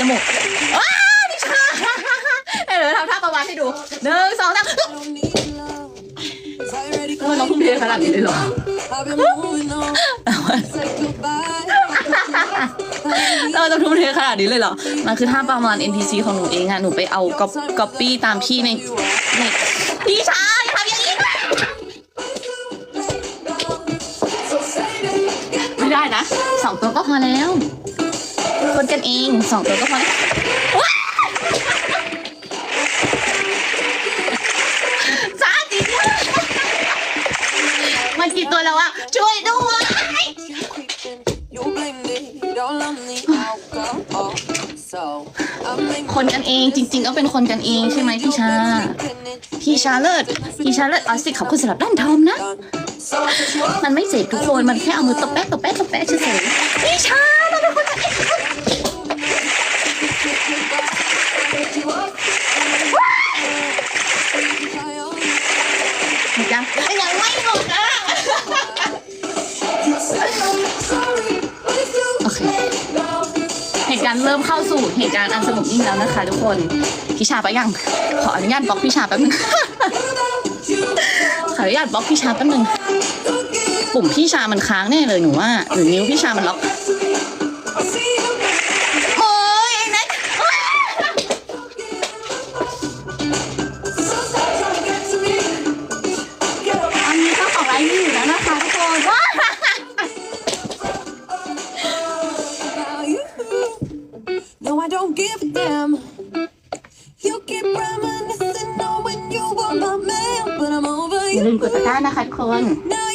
จมูกว้าวนิชาเดี๋ยวทำท่าประมาณให้ดูหนึ่งสองสามเออเราทุ่มเทขนาดนี้เลยเหรอเราจะทุ่มเทขนาดนี้เลยเหรอ มันคือท่าประมาณ NPC ของหนูเองอะหนูไปเอาก๊อปก๊อปปี้ตามพี่ในในพี่ชายทำอย่างนี้ ไม่ได้นะ สองตัวก็พอแล้ว นกันเองสองตัวก็พอแล้วว้าจ้าจริมันกี่ตัวแล้วอะช่วยด้วย คนกันเองจริง ๆ ก็เป็นคนกันเองใช่ไหมพี่ชา พี่ชาเลิศพี่ชาเลิศเอาสิขอบคุณสำหรับด้านทอมนะ มันไม่เจ็บทุกคน มันแค่เอามือตบแป๊ะตบแป๊ะตบแป๊ะเฉยๆพี่ชาเราเป็นคนกันเอง ยังยังไม่หมดอะโอเคเหตุการณ์เริ่มเข้าสู่เหตุการณ์อันสงบนิ่งแล้วนะคะ ทุกคนพี่ชาไปยังขออนุญาตบล็อกพี่ชาแป๊บนึงขออนุญาตบล็อกพี่ชาแป๊บนึงปุ่มพี่ชามันค้างแน่เลยหนูว่าหรือนิ้วพี่ชามันล็อก No, I don't give a damn. You keep reminiscing knowing you were my man, but I'm over อย่า you. ลืมกดตะกร้านะคะทุกคน Now